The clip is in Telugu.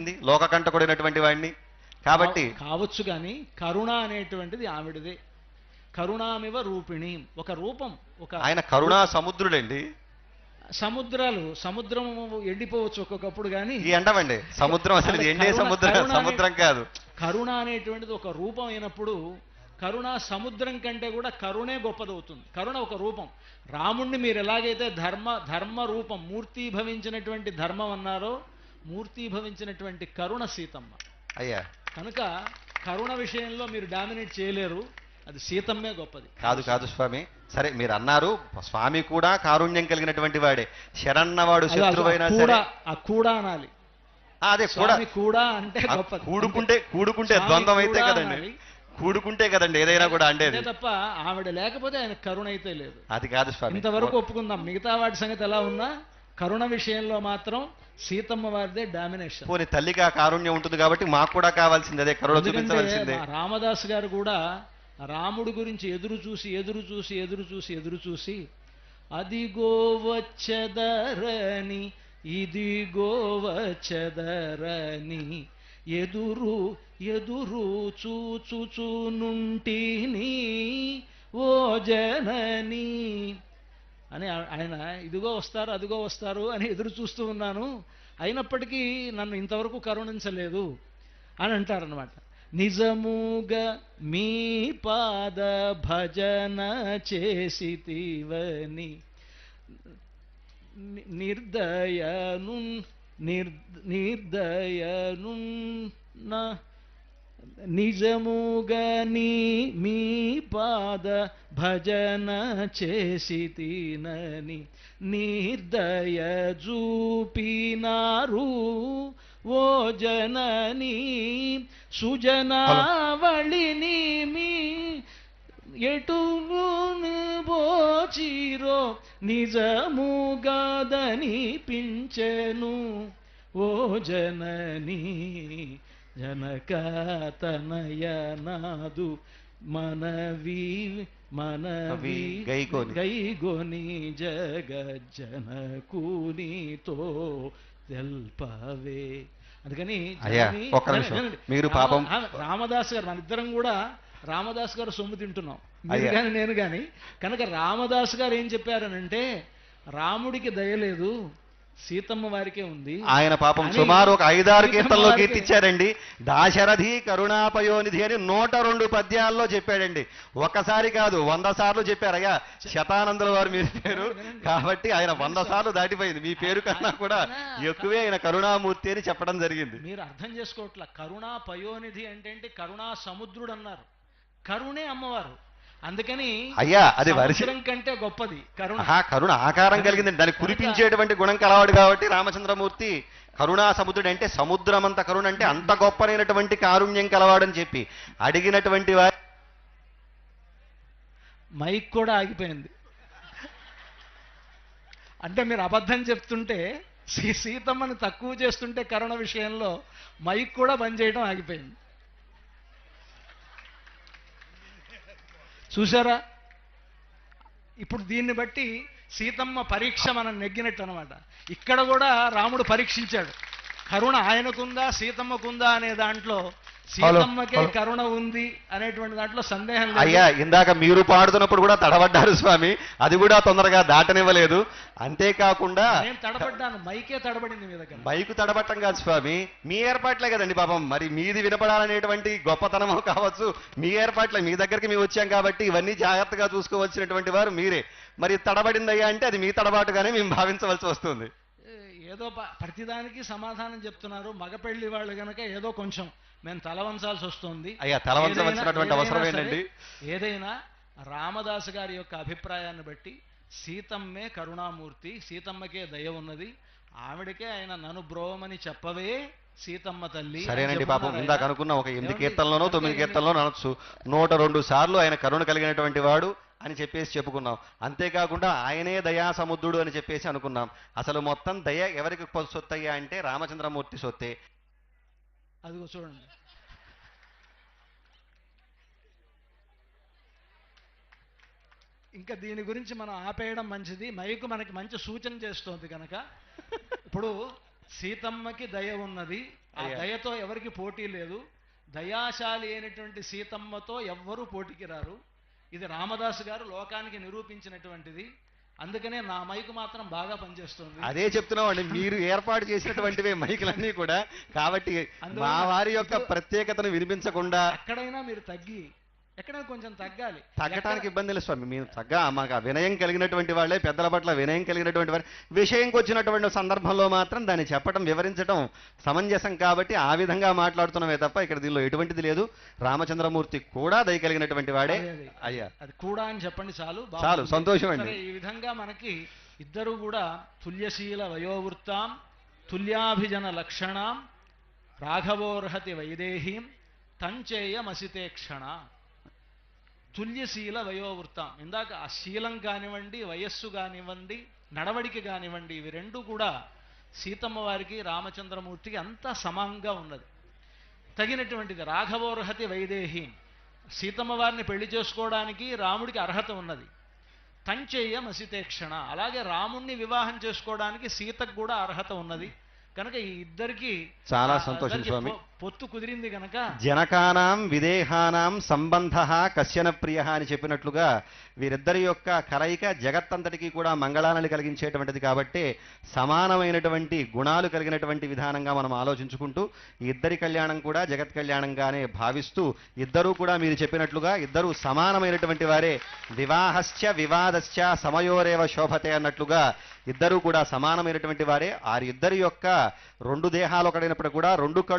ఉంది, లోకకంటకుడైనటువంటి వాడిని కాబట్టి కావ- కావచ్చు కానీ కరుణ అనేటువంటిది ఆవిడదే. కరుణామివ రూపిణి. ఒక రూపం ఒక ఆయన కరుణా సముద్రుడండి. సముద్రాలు సముద్రం ఎండిపోవచ్చు ఒక్కొక్కప్పుడు కానీ ఎండవండి. సముద్రం అసలు ఎండే సముద్రం సముద్రం కాదు. కరుణ అనేటువంటిది ఒక రూపం అయినప్పుడు కరుణ సముద్రం కంటే కూడా కరుణే గొప్పదవుతుంది. కరుణ ఒక రూపం. రాముణ్ణి మీరు ఎలాగైతే ధర్మ ధర్మ రూపం మూర్తీభవించినటువంటి ధర్మం అన్నారో మూర్తీభవించినటువంటి కరుణ సీతమ్మ. అయ్యా. కనుక కరుణ విషయంలో మీరు డామినేట్ చేయలేరు. అది సీతమ్మే గొప్పది. కాదు కాదు స్వామి. సరే మీరు అన్నారు స్వామి కూడా కారుణ్యం కలిగినటువంటి వాడే. ఆ శత్రువైనా కూడా ఆ కూడా అనాలి. అదే కూడా. కూడా అంటే గొప్పది. కూడుకుంటే కూడుకుంటే ద్వంద్వం అయితే కదండి. కూడుకుంటే కదండి ఏదైనా కూడా అండేది. అంతే తప్ప ఆవిడ లేకపోతే ఆయన కరుణ అయితే లేదు. అది కాదు స్వామి. ఇంతవరకు ఒప్పుకుందాం. మిగతా వాటి సంగతి ఎలా ఉన్నా కరుణ విషయంలో మాత్రం సీతమ్మ వారిదే డామినేషన్ పోనీ తల్లికి ఆ కారుణ్యం ఉంటుంది కాబట్టి మాకు కూడా కావాల్సింది అదే కరుణ చూపించవలసిందే. రామదాస్ గారు కూడా రాముడు గురించి ఎదురు చూసి ఎదురు చూసి ఎదురు చూసి ఎదురు చూసి అదిగో వచ్చదరని ఇదిగో వచ్చదరని ఎదురు ఎదురు చూచుచునుంటిని ఓ జనని అని ఆయన ఇదిగో వస్తారు అదిగో వస్తారు అని ఎదురు చూస్తూ ఉన్నాను. అయినప్పటికీ నన్ను ఇంతవరకు కరుణించలేదు అని అంటారనమాట నిజముగా మీ పాద భజన చేసితివని ని- నిర్దయను నిర్ నిజముగా నీ మీ పాద భజన చేసి తినని నిర్దయ చూపినారు ఓ జనని సుజనావళిని మీ ఎటును బోచిరో నిజముగాదని పించెను ఓ జనని జనకతనయనాదు మనవి మనవి గైకోని. గైగొని జగజ్జనకునితో తెల్పవే అందుకని ఒక్క నిమిషం. మీరు పాపం- రామదాస్ గారు మన ఇద్దరం కూడా రామదాస్ గారు సొమ్ము తింటున్నాం మీరు. కానీ నేను కానీ కనుక రామదాస్ గారు ఏం చెప్పారనంటే రాముడికి దయలేదు సీతమ్మ వారికే ఉంది. ఆయన పాపం సుమారు ఒక ఐదారు కీర్తనలో కీర్తిచ్చారండి దాశరథి కరుణాపయోనిధి అని నూట రెండు పద్యాల్లో చెప్పాడండి. ఒక్కసారి కాదు వంద సార్లు చెప్పారయ్యా శతానందుల వారు మీరు పేరు. కాబట్టి ఆయన వంద సార్లు దాటిపోయింది. మీ పేరు కన్నా కూడా ఎక్కువే ఆయన కరుణామూర్తి అని చెప్పడం జరిగింది. మీరు అర్థం చేసుకోవట్ల. కరుణా పయోనిధి అంటే ఏంటి? కరుణా సముద్రుడు అన్నారు. కరుణే అమ్మవారు. అందుకని అయ్యా అది సముద్రం కంటే గొప్పది కరుణ. కరుణ ఆకారం కలిగింది. దాన్ని కురిపించేటువంటి గుణం కలవాడు కాబట్టి రామచంద్రమూర్తి కరుణా సముద్రుడు అంటే సముద్రమంత కరుణ అంటే అంత గొప్పనైనటువంటి కారుణ్యం కలవాడని చెప్పి అడిగినటువంటి వారి మైక్ కూడా ఆగిపోయింది. అంటే మీరు అబద్ధం చెప్తుంటే సీ సీతమ్మని తక్కువ చేస్తుంటే కరుణ విషయంలో మైక్ కూడా బంద్ చేయడం ఆగిపోయింది. చూసారా ఇప్పుడు దీన్ని బట్టి సీతమ్మ పరీక్ష మనం నెగ్గినట్టు అనమాట ఇక్కడ కూడా రాముడు పరీక్షించాడు. కరుణ ఆయనకుందా సీతమ్మకుందా అనే దాంట్లో సీతమ్మకే. కరుణ ఉంది అనేటువంటి దాంట్లో సందేహం అయ్యా ఇందాక మీరు పాడుతున్నప్పుడు కూడా తడబడ్డారు స్వామి. అది కూడా తొందరగా దాటనివ్వలేదు. అంతేకాకుండా నేను తడబడ్డాను మైకే తడబడింది మీ దగ్గర. బైకు తడబట్టం కాదు స్వామి. మీ ఏర్పాట్లే కదండి పాపం. మరి మీది వినపడాలనేటువంటి గొప్పతనము కావచ్చు. మీ ఏర్పాట్లే మీ దగ్గరికి మేము వచ్చాం కాబట్టి ఇవన్నీ జాగ్రత్తగా చూసుకోవాల్సినటువంటి వారు మీరే. మరి తడబడిందయ్యా అంటే అది మీ తడబాటుగానే మేము భావించవలసి వస్తుంది. ఏదో ప్రతిదానికి సమాధానం చెప్తున్నారు. మగ పెళ్ళి వాళ్ళు గనక ఏదో కొంచెం మేము తల వంచాల్సి వస్తుంది. అయ్యా అవసరం ఏదైనా ఏంటండి? సరే, ఏదైనా రామదాసు గారి యొక్క అభిప్రాయాన్ని బట్టి సీతమ్మే కరుణామూర్తి సీతమ్మకే దయ ఉన్నది. ఆవిడకే ఆయన నన్ను బ్రోవమని చెప్పవే సీతమ్మ తల్లి సరేనండి పాపం ఇందాక. అనుకున్న ఒక ఎనిమిది? కీర్తనలోనో తొమ్మిది కీర్తనలోనో అనొచ్చు. నూట రెండు సార్లు ఆయన కరుణ కలిగినటువంటి వాడు. అని చెప్పేసి చెప్పుకున్నాం. అంతేకాకుండా ఆయనే దయా సముద్రుడు అని చెప్పేసి అనుకున్నాం. అసలు మొత్తం దయ ఎవరికి సొత్తయ్యా అంటే రామచంద్రమూర్తి సొత్తే. అదిగో చూడండి. ఇంకా దీని గురించి మనం ఆపేయడం మంచిది. మైకు మనకి మంచి సూచన చేస్తోంది కనుక ఇప్పుడు సీతమ్మకి దయ ఉన్నది. ఆ. దయతో ఎవరికి పోటీ లేదు. దయాశాలి అయినటువంటి సీతమ్మతో ఎవ్వరూ పోటీకి రారు. ఇది రామదాసు గారు లోకానికి నిరూపించినటువంటిది. అందుకనే నా మైకు మాత్రం బాగా పనిచేస్తుంది. అదే చెప్తున్నామండి మీరు ఏర్పాటు చేసినటువంటివే మైకులన్నీ కూడా. కాబట్టి మా వారి యొక్క ప్రత్యేకతను వినిపించకుండా ఎక్కడైనా మీరు తగ్గి ఎక్కడైనా కొంచెం తగ్గాలి. తగ్గటానికి ఇబ్బంది లేదు స్వామి. మేము తగ్గ మాకు వినయం కలిగినటువంటి వాళ్ళే పెద్దల పట్ల వినయం కలిగినటువంటి వారు. విషయంకి వచ్చినటువంటి సందర్భంలో మాత్రం దాన్ని చెప్పడం వివరించడం సమంజసం కాబట్టి ఆ విధంగా మాట్లాడుతున్నామే తప్ప ఇక్కడ దీనిలో ఎటువంటిది లేదు. రామచంద్రమూర్తి కూడా దయ కలిగినటువంటి వాడే. అయ్యా. అది కూడా అని చెప్పండి చాలు. చాలు. సంతోషం అండి. ఈ విధంగా మనకి ఇద్దరు కూడా తుల్యశీల వయోవృత్తాం తుల్యాభిజన లక్షణాం రాఘవోర్హతి వైదేహీం తంచేయమసితే క్షణ. తుల్యశీల వయోవృత్తం. ఇందాక ఆ శీలం కానివ్వండి వయస్సు కానివ్వండి నడవడిక కానివ్వండి ఇవి రెండు కూడా సీతమ్మ వారికి రామచంద్రమూర్తికి అంతా సమంగా ఉన్నది. తగినటువంటిది రాఘవోర్హతి వైదేహి. సీతమ్మ వారిని పెళ్ళి చేసుకోవడానికి రాముడికి అర్హత ఉన్నది. తంచేయ మసితేక్షణ. అలాగే రాముణ్ణి వివాహం చేసుకోవడానికి సీతకు కూడా అర్హత ఉన్నది. కనుక ఈ ఇద్దరికి చాలా సంతోషం స్వామి. పొత్తు కుదిరింది గనక జనకానాం విదేహానాం సంబంధ కశ్యన ప్రియ అని చెప్పినట్లుగా వీరిద్దరి యొక్క కలయిక జగత్తంతటికి కూడా మంగళాలను కలిగించేటువంటిది కాబట్టి సమానమైనటువంటి గుణాలు కలిగినటువంటి విధానంగా మనం ఆలోచించుకుంటూ ఇద్దరి కళ్యాణం కూడా జగత్ కళ్యాణంగానే భావిస్తూ ఇద్దరూ కూడా మీరు చెప్పినట్లుగా ఇద్దరూ సమానమైనటువంటి వారే. వివాహశ్చ వివాదశ్చ సమయోరేవ శోభతే అన్నట్లుగా ఇద్దరూ కూడా సమానమైనటువంటి వారే. ఆ ఇద్దరి యొక్క రెండు దేహాలు ఒకడైనప్పుడు కూడా రెండు కళ్ళు